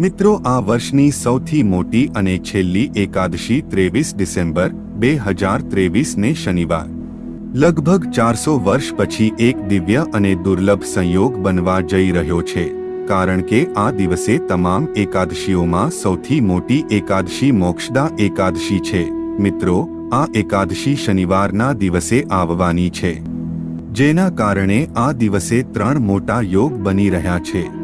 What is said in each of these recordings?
મિત્રો, આ વર્ષની સૌથી મોટી અને છેલ્લી એકાદશી ત્રેવીસ ડિસેમ્બર, બે હજાર ત્રેવીસને શનિવાર. લગભગ ચારસો વર્ષ પછી એક દિવ્ય અને દુર્લભ સંયોગ બનવા જઈ રહ્યો છે. કારણ કે આ દિવસે તમામ એકાદશીઓમાં સૌથી મોટી એકાદશી મોક્ષદા એકાદશી છે. મિત્રો, આ એકાદશી શનિવારના દિવસે આવવાની છે. જેના કારણે આ દિવસે ત્રણ મોટા યોગ બની રહ્યા છે.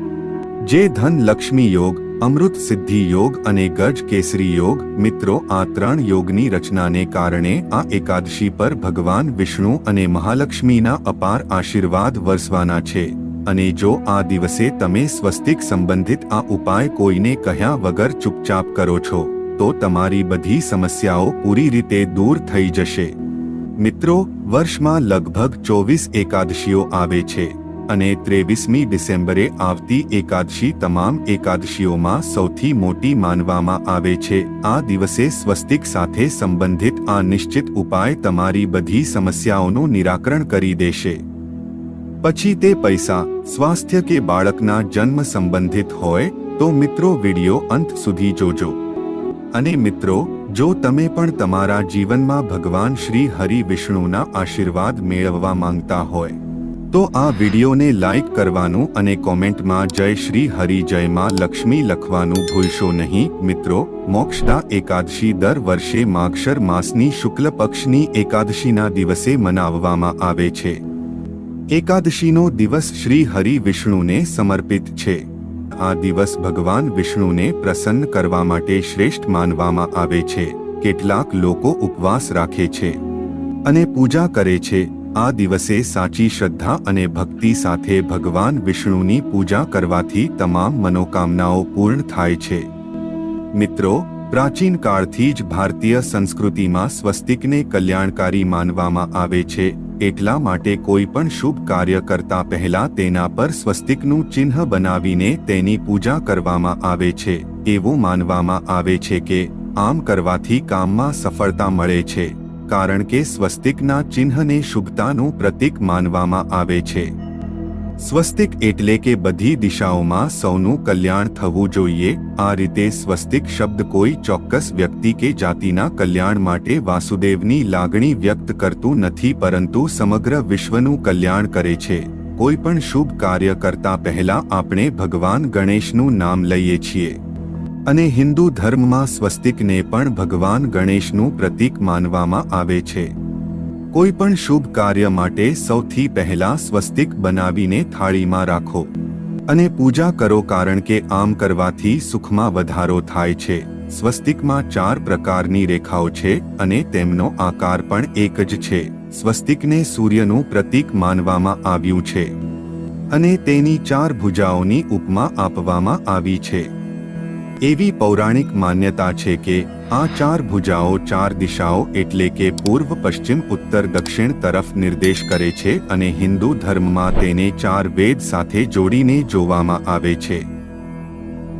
જે ધન લક્ષ્મી યોગ અમૃત સિદ્ધિ યોગ અને ગજ કેસરી યોગ, મિત્રો, આ ત્રણ યોગની રચનાને કારણે આ એકાદશી પર ભગવાન વિષ્ણુ અને મહાલક્ષ્મીના અપાર આશીર્વાદ વરસવાના છે. અને જો આ દિવસે તમે સ્વસ્તિક સંબંધિત આ ઉપાય કોઈને કહ્યા વગર ચૂપચાપ કરો છો, તો તમારી બધી સમસ્યાઓ પૂરી રીતે દૂર થઈ જશે. મિત્રો, વર્ષમાં લગભગ ચોવીસ એકાદશીઓ આવે છે. અને ત્રેવીસમી ડિસેમ્બરે આવતી એકાદશી તમામ એકાદશીઓમાં સૌથી મોટી માનવામાં આવે છે. આ દિવસે સ્વસ્તિક સાથે સંબંધિત આ નિશ્ચિત ઉપાય તમારી બધી સમસ્યાઓનું નિરાકરણ કરી દેશે. પછી તે પૈસા, સ્વાસ્થ્ય કે બાળકના જન્મ સંબંધિત હોય, તો મિત્રો વિડિયો અંત સુધી જોજો. અને મિત્રો, જો તમે પણ તમારા જીવનમાં ભગવાન શ્રી હરિ વિષ્ણુના આશીર્વાદ મેળવવા માંગતા હોય તો આ વિડીયોને લાઈક કરવાનું અને કોમેન્ટમાં જય શ્રી હરિ જયમાં લક્ષ્મી લખવાનું ભૂલશો નહીં. મિત્રો, મોક્ષદા એકાદશી દર વર્ષે માગશર માસની શુક્લ પક્ષની એકાદશીના દિવસે મનાવવામાં આવે છે. એકાદશીનો દિવસ શ્રી હરિ વિષ્ણુને સમર્પિત છે. આ દિવસ ભગવાન વિષ્ણુને પ્રસન્ન કરવા માટે શ્રેષ્ઠ માનવામાં આવે છે. કેટલાક લોકો ઉપવાસ રાખે છે અને પૂજા કરે છે. આ દિવસે સાચી શ્રદ્ધા અને ભક્તિ સાથે ભગવાન વિષ્ણુની પૂજા કરવાથી તમામ મનોકામનાઓ પૂર્ણ થાય છે. મિત્રો, પ્રાચીન કાળથી જ ભારતીય સંસ્કૃતિમાં સ્વસ્તિકને કલ્યાણકારી માનવામાં આવે છે, એટલા માટે કોઈ પણ શુભ કાર્ય કરતા પહેલા તેના પર સ્વસ્તિકનું ચિહ્ન બનાવીને તેની પૂજા કરવામાં આવે છે. એવું માનવામાં આવે છે કે, આમ કરવાથી કામમાં સફળતા મળે છે. કારણ કે સ્વસ્તિકના ચિહ્નને શુભતાનું પ્રતીક માનવામાં આવે છે. સ્વસ્તિક એટલે કે બધી દિશાઓમાં સૌનું કલ્યાણ થવું જોઈએ, આ રીતે સ્વસ્તિક શબ્દ કોઈ ચોક્કસ વ્યક્તિ કે જાતિના કલ્યાણ માટે વાસુદેવની લાગણી વ્યક્ત કરતું નથી પરંતુ સમગ્ર વિશ્વનું કલ્યાણ કરે છે. કોઈ પણ શુભ કાર્ય કરતા પહેલા આપણે ભગવાન ગણેશનું નામ લઈએ છીએ. અને હિન્દુ ધર્મમાં સ્વસ્તિકને પણ ભગવાન ગણેશનું પ્રતીક માનવામાં આવે છે. કોઈ પણ શુભ કાર્ય માટે સૌથી પહેલા સ્વસ્તિક બનાવીને થાળીમાં રાખો. અને પૂજા કરો કારણ કે આમ કરવાથી સુખમાં વધારો થાય છે. સ્વસ્તિકમાં ચાર પ્રકારની રેખાઓ છે અને તેમનો આકાર પણ એક જ છે. સ્વસ્તિકને સૂર્યનું પ્રતીક માનવામાં આવ્યું છે. અને તેની ચાર ભુજાઓની ઉપમા આપવામાં આવી છે. એવી પૌરાણિક માન્યતા છે કે આ ચાર ભુજાઓ ચાર દિશાઓ એટલે કે પૂર્વ, પશ્ચિમ, ઉત્તર, દક્ષિણ તરફ નિર્દેશ કરે છે અને હિન્દુ ધર્મમાં તેને ચાર વેદ સાથે જોડીને જોવામાં આવે છે.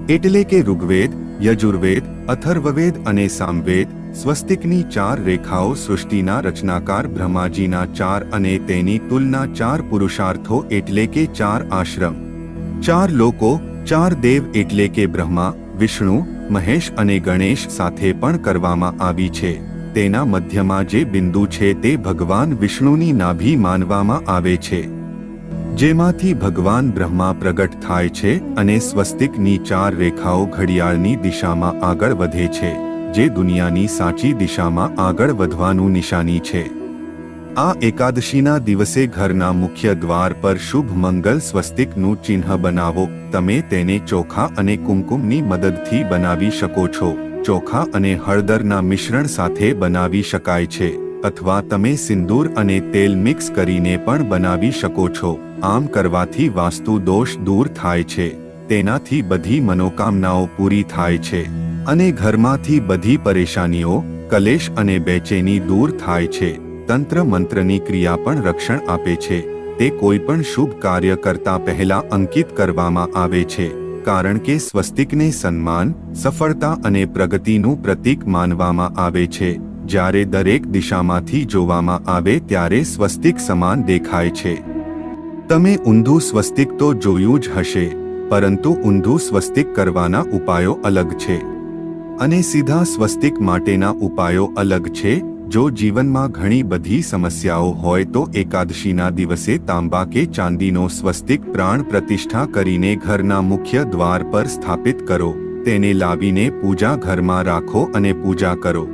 એટલે કે ઋગ્વેદ, યજુર્વેદ, અથર્વવેદ અને સામવેદ, સ્વસ્તિકની ચાર રેખાઓ સૃષ્ટિના રચનાકાર બ્રહ્માજીના ચાર અને તેની તુલના ચાર પુરુષાર્થો એટલે કે ચાર આશ્રમ. ચાર લોકો, ચાર દેવ એટલે કે બ્રહ્મા વિષ્ણુ, મહેશ અને ગણેશ સાથે પણ કરવામાં આવી છે. તેના મધ્યમાં જે બિંદુ છે તે ભગવાન વિષ્ણુની નાભી માનવામાં આવે છે. જેમાંથી ભગવાન બ્રહ્મા પ્રગટ થાય છે અને સ્વસ્તિકની ચાર રેખાઓ ઘડિયાળની દિશામાં આગળ વધે છે, જે દુનિયાની સાચી દિશામાં આગળ વધવાનું નિશાની છે. આ એકાદશીના દિવસે ઘરના મુખ્ય દ્વાર પર શુભ મંગલ સ્વસ્તિકનું ચિહ્ન બનાવો. તમે તેને ચોખા અને કુમકુમની મદદથી બનાવી શકો છો. ચોખા અને હળદરના મિશ્રણ સાથે બનાવી શકાય છે. અથવા તમે સિંદૂર અને તેલ મિક્સ કરીને પણ બનાવી શકો છો. આમ કરવાથી વાસ્તુ દોષ દૂર થાય છે. તેનાથી બધી મનોકામનાઓ પૂરી થાય છે. અને ઘરમાંથી બધી પરેશાનીઓ, કલેશ અને બેચેની દૂર થાય છે. તંત્ર મંત્રની ક્રિયા પણ રક્ષણ આપે છે. તે કોઈ પણ શુભ કાર્ય કરતા પહેલા અંકિત કરવામાં આવે છે, કારણ કે સ્વસ્તિકને સન્માન, સફળતા અને પ્રગતિનું પ્રતીક માનવામાં આવે છે. જ્યારે દરેક દિશામાંથી જોવામાં આવે ત્યારે સ્વસ્તિક સમાન દેખાય છે. તમે ઊંધું સ્વસ્તિક તો જોયું જ હશે, પરંતુ ઊંધું સ્વસ્તિક કરવાના ઉપાયો અલગ છે. અને સીધા સ્વસ્તિક માટેના ઉપાયો અલગ છે જો જીવનમાં ઘણી બધી સમસ્યાઓ હોય તો એકાદશીના દિવસે તાંબા કે ચાંદીનો સ્વસ્તિક પ્રાણ પ્રતિષ્ઠા કરીને ઘરના મુખ્ય દ્વાર પર સ્થાપિત કરો. તેને લાવીને પૂજા ઘરમાં રાખો અને પૂજા કરો.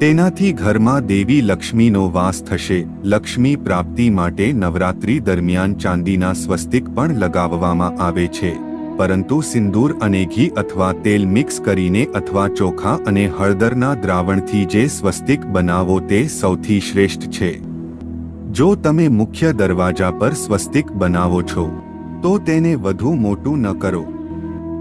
તેનાથી ઘરમાં દેવી લક્ષ્મીનો વાસ થશે. લક્ષ્મી પ્રાપ્તિ માટે નવરાત્રી દરમિયાન ચાંદીના સ્વસ્તિક પણ લગાવવામાં આવે છે. પરંતુ સિંદૂર અને ઘી અથવા તેલ મિક્સ કરીને અથવા ચોખા અને હળદરના દ્રાવણથી જે સ્વસ્તિક બનાવો તે સૌથી શ્રેષ્ઠ છે. જો તમે મુખ્ય દરવાજા પર સ્વસ્તિક બનાવો છો, તો તેને વધુ મોટું ન કરો.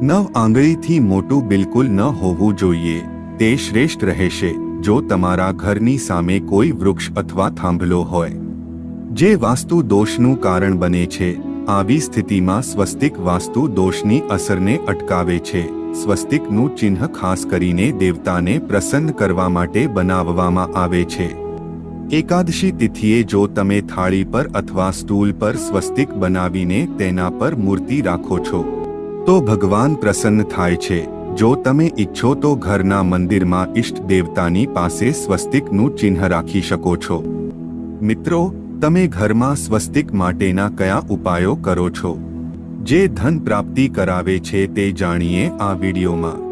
નવ આંગળીથી મોટું બિલકુલ ન હોવું જોઈએ. તે શ્રેષ્ઠ રહેશે, જો તમારા ઘરની સામે કોઈ વૃક્ષ અથવા થાંભલો હોય. જે વાસ્તુ દોષનું કારણ બને છે આવી સ્થિતિમાં સ્વસ્તિક વાસ્તુ દોષની અસરને અટકાવે છે. સ્વસ્તિકનું ચિહ્ન ખાસ કરીને દેવતાને પ્રસન્ન કરવા માટે બનાવવામાં આવે છે. એકાદશી તિથિએ જો તમે થાળી પર અથવા સ્ટૂલ પર સ્વસ્તિક બનાવીને તેના પર મૂર્તિ રાખો છો, તો ભગવાન પ્રસન્ન થાય છે. જો તમે ઈચ્છો તો ઘરના મંદિરમાં ઈષ્ટ દેવતાની પાસે સ્વસ્તિકનું ચિહ્ન રાખી શકો છો. મિત્રો તમે ઘરમાં સ્વસ્તિક માટેના કયા ઉપાયો કરો છો? જે ધન પ્રાપ્તિ કરાવે છે તે જાણીએ આ વિડીયોમાં.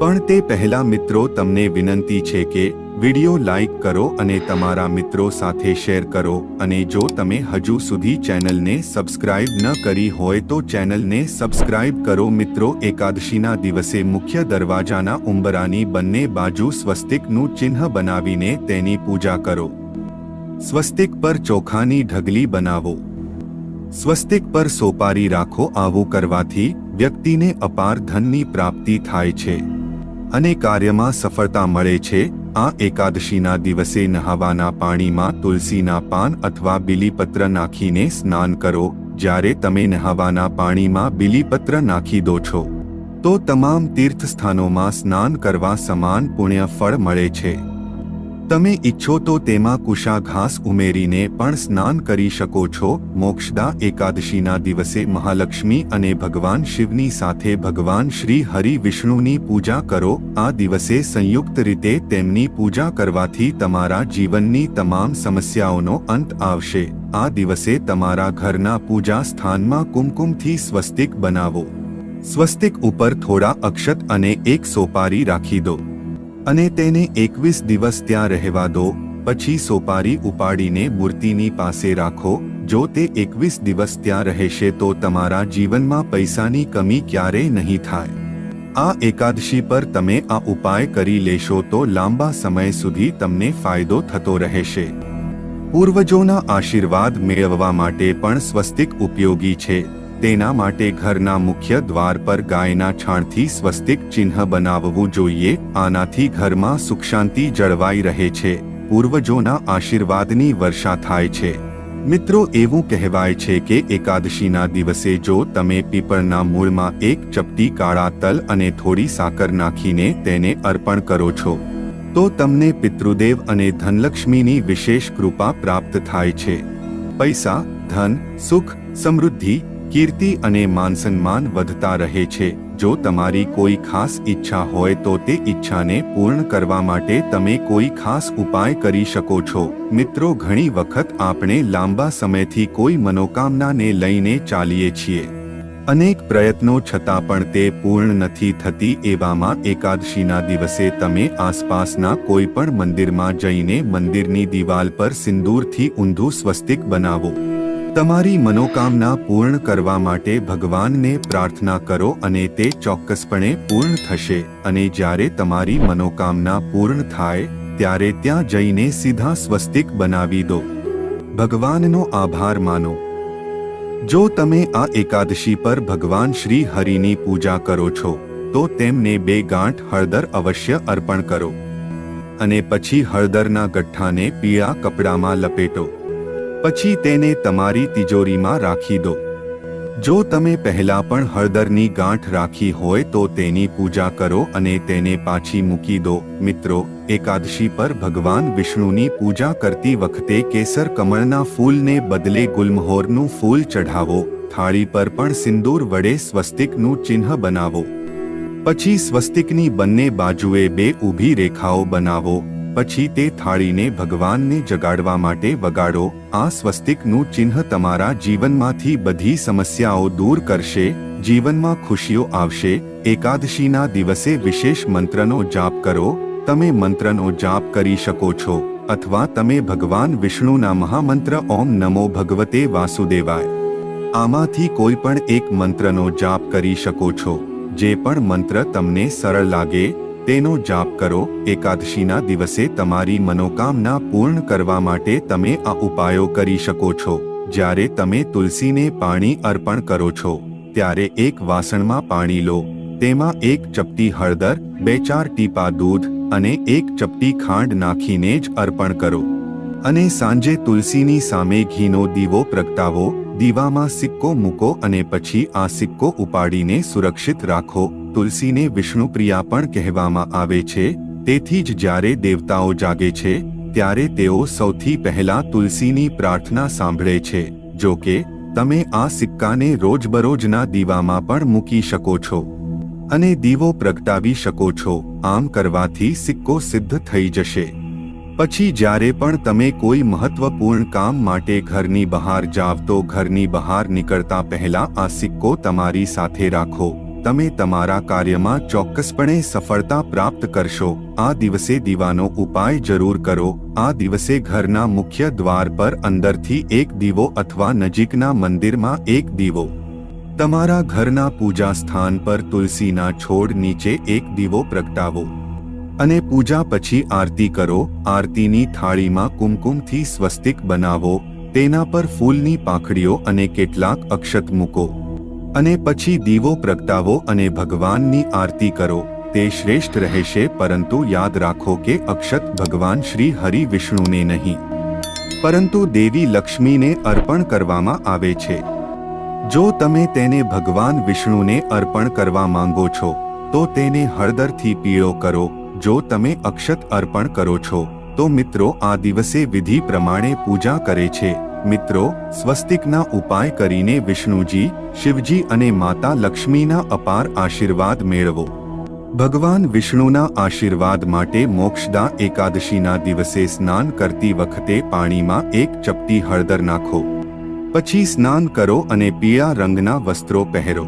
પણ તે પહેલા મિત્રો તમને વિનંતી છે કે વિડિયો લાઈક કરો અને તમારા મિત્રો સાથે શેર કરો અને જો તમે હજુ સુધી ચેનલને સબસ્ક્રાઇબ ન કરી હોય તો ચેનલને સબસ્ક્રાઇબ કરો. મિત્રો, એકાદશીના દિવસે મુખ્ય દરવાજાના ઉંબરાની બંને બાજુ સ્વસ્તિકનું ચિહ્ન બનાવીને તેની પૂજા કરો. સ્વસ્તિક પર ચોખાની ઢગલી બનાવો. સ્વસ્તિક પર સોપારી રાખો, આવું કરવાથી વ્યક્તિને અપાર ધનની પ્રાપ્તિ થાય છે. અને કાર્યમાં સફળતા મળે છે. આ એકાદશીના દિવસે નહાવાના પાણીમાં તુલસીના પાન અથવા બિલીપત્ર નાખીને સ્નાન કરો. જ્યારે તમે નહાવાના પાણીમાં બિલીપત્ર નાખી દો છો, તો તમામ તીર્થસ્થાનોમાં સ્નાન કરવા સમાન પુણ્ય ફળ મળે છે. તમે ઈચ્છો તો તેમાં કુશા ઘાસ ઉમેરીને પણ સ્નાન કરી શકો છો. મોક્ષદા એકાદશીના દિવસે મહાલક્ષ્મી અને ભગવાન શિવની સાથે ભગવાન શ્રી હરિ વિષ્ણુની પૂજા કરો. આ દિવસે સંયુક્ત રીતે તેમની પૂજા કરવાથી તમારા જીવનની તમામ સમસ્યાઓનો અંત આવશે. આ દિવસે તમારા ઘરના પૂજા સ્થાનમાં કુમકુમથી સ્વસ્તિક બનાવો. સ્વસ્તિક ઉપર થોડા અક્ષત અને એક સોપારી રાખી દો. અને તેને એકવીસ દિવસ ત્યાં રહેવા દો, પછી સોપારી ઉપાડીને મૂર્તિની પાસે રાખો, જો તે એકવીસ દિવસ ત્યાં રહેશે તો તમારા જીવનમાં પૈસાની કમી ક્યારેય નહીં થાય. આ એકાદશી પર તમે આ ઉપાય કરી લેશો તો લાંબા સમય સુધી તમને ફાયદો થતો રહેશે. પૂર્વજોના આશીર્વાદ મેળવવા માટે પણ સ્વસ્તિક ઉપયોગી છે. તેના માટે ઘરના મુખ્ય દ્વાર પર ગાયના છાણથી સ્વસ્તિક ચિહ્ન બનાવવું જોઈએ. આનાથી ઘરમાં સુખ શાંતિ જળવાઈ રહે છે. પૂર્વજોના આશીર્વાદની વર્ષા થાય છે. મિત્રો, એવું કહેવાય છે કે એકાદશીના દિવસે જો તમે પીપળના મૂળમાં એક ચપટી કાળા તલ અને થોડી સાકર નાખીને તેને અર્પણ કરો છો, તો તમને પિતૃદેવ અને ધનલક્ષ્મીની વિશેષ કૃપા પ્રાપ્ત થાય છે. પૈસા, ધન, સુખ, સમૃદ્ધિ કીર્તિ અને માનસન્માન વધતા રહે છે. જો તમારી કોઈ ખાસ ઈચ્છા હોય તો તે ઈચ્છાને પૂર્ણ કરવા માટે તમે કોઈ ખાસ ઉપાય કરી શકો છો. મિત્રો, ઘણી વખત આપણે લાંબા સમયથી કોઈ મનોકામનાને લઈને ચાલીએ છીએ. અનેક પ્રયત્નો છતાં પણ તે પૂર્ણ નથી થતી. એવામાં એકાદશીના દિવસે તમે આસપાસના કોઈ પણ મંદિરમાં જઈને મંદિરની દિવાલ પર સિંદૂરથી ઊંધું સ્વસ્તિક બનાવો. તમારી મનોકામના પૂર્ણ કરવા માટે ભગવાનને પ્રાર્થના કરો અને તે ચોક્કસપણે પૂર્ણ થશે. અને જ્યારે તમારી મનોકામના પૂર્ણ થાય, ત્યારે ત્યાં જઈને સીધા સ્વસ્તિક બનાવી દો. ભગવાનનો આભાર માનો. જો તમે આ એકાદશી પર ભગવાન શ્રી હરિની પૂજા કરો છો, તો તેમને બે ગાંઠ હળદર અવશ્ય અર્પણ કરો. અને પછી હળદરના ગઠ્ઠાને પીળા કપડામાં લપેટો. પછી તેને તમારી તિજોરીમાં રાખી દો. જો તમે પહેલા પણ હળદરની ગાંઠ રાખી હોય તો તેની પૂજા કરો અને તેને પાછી મૂકી દો. મિત્રો, એકાદશી પર ભગવાન વિષ્ણુની પૂજા કરતી વખતે કેસર કમળના ફૂલને બદલે ગુલમહોરનું ફૂલ ચઢાવો. થાળી પર પણ સિંદૂર વડે સ્વસ્તિકનું ચિહ્ન બનાવો. પછી સ્વસ્તિકની બંને બાજુએ બે ઊભી રેખાઓ બનાવો. પછી તે થાળીને ભગવાનને જગાડવા માટે વગાડો, આ સ્વસ્તિકનું ચિહ્ન તમારા જીવનમાંથી બધી સમસ્યાઓ દૂર કરશે, જીવનમાં ખુશીઓ આવશે, એકાદશીના દિવસે વિશેષ મંત્રનો જાપ કરો, તમે મંત્રનો જાપ કરી શકો છો, અથવા તમે ભગવાન વિષ્ણુના મહામંત્ર ઓમ નમો ભગવતે વાસુદેવાય. આમાંથી કોઈ પણ એક મંત્રનો જાપ કરી શકો છો, જે પણ મંત્ર તમને સરળ લાગે તેનો જાપ કરો. એકાદશીના દિવસે તમારી મનોકામના પૂર્ણ કરવા માટે તમે આ ઉપાયો કરી શકો છો. જ્યારે તમે તુલસીને પાણી અર્પણ કરો છો, ત્યારે એક વાસણમાં પાણી લો. તેમાં એક ચપટી હળદર, બે ચાર ટીપા દૂધ અને એક ચપટી ખાંડ નાખીને જ અર્પણ કરો. અને સાંજે તુલસીની સામે ઘીનો દીવો પ્રગટાવો. દીવામાં સિક્કો મૂકો અને પછી આ સિક્કો ઉપાડીને સુરક્ષિત રાખો. તુલસીને વિષ્ણુપ્રિયા પણ કહેવામાં આવે છે, તેથી જ જ્યારે દેવતાઓ જાગે છે, ત્યારે તેઓ સૌથી પહેલા તુલસીની પ્રાર્થના સાંભળે છે, જો કે, તમે આ સિક્કાને રોજબરોજના દીવામાં પણ મૂકી શકો છો. અને દીવો પ્રગટાવી શકો છો, આમ કરવાથી સિક્કો સિદ્ધ થઈ જશે. પછી જ્યારે પણ તમે કોઈ મહત્વપૂર્ણ કામ માટે ઘરની બહાર જાવ તો ઘરની બહાર નીકળતા પહેલા આ સિક્કો તમારી સાથે રાખો. તમે તમારા કાર્યમાં ચોક્કસપણે સફળતા પ્રાપ્ત કરશો. આ દિવસે દીવાનો ઉપાય જરૂર કરો. આ દિવસે ઘરના મુખ્ય દ્વાર પર અંદરથી એક દીવો અથવા નજીકના મંદિરમાં એક દીવો. તમારા ઘરના પૂજા સ્થાન પર તુલસીના છોડ નીચે એક દીવો પ્રગટાવો. અને પૂજા પછી આરતી કરો. આરતીની થાળીમાં કુમકુમથી સ્વસ્તિક બનાવો. તેના પર ફૂલની પાંખડીઓ અને કેટલાક અક્ષત મૂકો. અને પછી દીવો પ્રગટાવો અને ભગવાનની આરતી કરો. તે શ્રેષ્ઠ રહેશે, પરંતુ યાદ રાખો કે અક્ષત ભગવાન શ્રી હરિ વિષ્ણુને નહીં. પરંતુ દેવી લક્ષ્મીને અર્પણ કરવામાં આવે છે. જો તમે તેને ભગવાન વિષ્ણુને અર્પણ કરવા માંગો છો, તો તેને હળદરથી પીળો કરો. જો તમે અક્ષત અર્પણ કરો છો, તો મિત્રો આ દિવસે વિધિ પ્રમાણે પૂજા કરે છે. મિત્રો, સ્વસ્તિકના ઉપાય કરીને વિષ્ણુજી, શિવજી અને માતા લક્ષ્મીના અપાર આશીર્વાદ મેળવો. ભગવાન વિષ્ણુના આશીર્વાદ માટે મોક્ષદા એકાદશીના દિવસે સ્નાન કરતી વખતે પાણીમાં એક ચપટી હળદર નાખો. પછી સ્નાન કરો અને પીળા રંગના વસ્ત્રો પહેરો.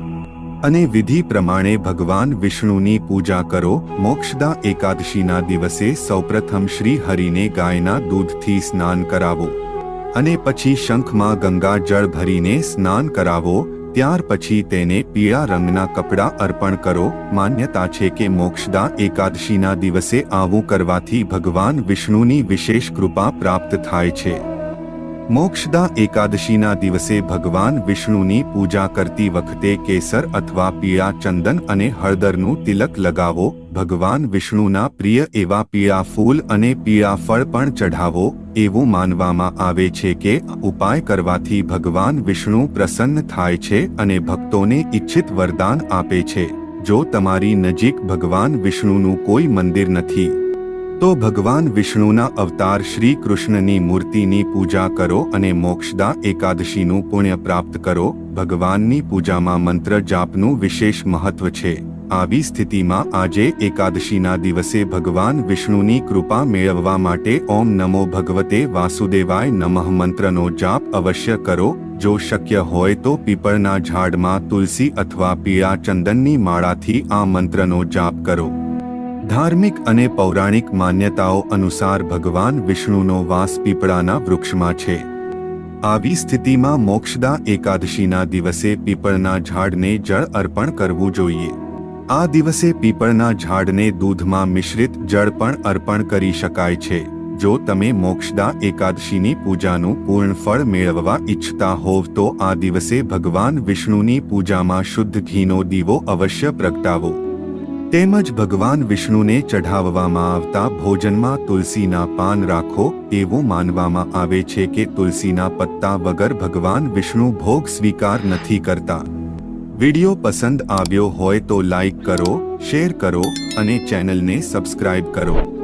અને વિધિ પ્રમાણે ભગવાન વિષ્ણુની પૂજા કરો. મોક્ષદા એકાદશીના દિવસે સૌપ્રથમ શ્રી હરિને ગાયના દૂધથી સ્નાન કરાવો. અને પછી શંખમાં ગંગા જળ ભરીને સ્નાન કરાવો, ત્યાર પછી તેને પીળા રંગના કપડાં અર્પણ કરો. માન્યતા છે કે મોક્ષદા એકાદશીના દિવસે આવું કરવાથી ભગવાન વિષ્ણુની વિશેષ કૃપા પ્રાપ્ત થાય છે. મોક્ષદા એકાદશીના દિવસે ભગવાન વિષ્ણુની પૂજા કરતી વખતે કેસર અથવા પીળા ચંદન અને હળદરનું તિલક લગાવો. ભગવાન વિષ્ણુના પ્રિય એવા પીળા ફૂલ અને પીળા ફળ પણ ચઢાવો. એવું માનવામાં આવે છે કે ઉપાય કરવાથી ભગવાન વિષ્ણુ પ્રસન્ન થાય છે અને ભક્તોને ઈચ્છિત વરદાન આપે છે. જો તમારી નજીક ભગવાન વિષ્ણુનું કોઈ મંદિર નથી તો ભગવાન વિષ્ણુના અવતાર શ્રી કૃષ્ણની મૂર્તિની પૂજા કરો અને મોક્ષદા એકાદશીનું પુણ્ય પ્રાપ્ત કરો. ભગવાનની પૂજામાં મંત્ર જાપનું વિશેષ મહત્વ છે. આવી સ્થિતિમાં આજે એકાદશીના દિવસે ભગવાન વિષ્ણુની કૃપા મેળવવા માટે ઓમ નમો ભગવતે વાસુદેવાય નમઃ મંત્રનો જાપ અવશ્ય કરો. જો શક્ય હોય તો પીપળના ઝાડમાં તુલસી અથવા પીળા ચંદનની માળાથી આ મંત્રનો જાપ કરો. ધાર્મિક અને પૌરાણિક માન્યતાઓ અનુસાર ભગવાન વિષ્ણુનો વાસ પીપળાના વૃક્ષમાં છે. આવી સ્થિતિમાં મોક્ષદા એકાદશીના દિવસે પીપળના ઝાડને જળ અર્પણ કરવું જોઈએ. આ દિવસે પીપળના ઝાડને દૂધમાં મિશ્રિત જળ પણ અર્પણ કરી શકાય છે. જો તમે મોક્ષદા એકાદશીની પૂજાનું પૂર્ણ ફળ મેળવવા ઈચ્છતા હોવ તો આ દિવસે ભગવાન વિષ્ણુની પૂજામાં શુદ્ધ ઘીનો દીવો અવશ્ય પ્રગટાવો. તેમજ ભગવાન વિષ્ણુને ચઢાવવામાં આવતા ભોજનમાં તુલસીના પાન રાખો, એવું માનવામાં આવે છે કે તુલસીના પત્તા વગર ભગવાન વિષ્ણુ ભોગ સ્વીકાર નથી કરતા. વિડિયો પસંદ આવ્યો હોય તો લાઈક કરો, શેર કરો અને ચેનલને સબસ્ક્રાઇબ કરો.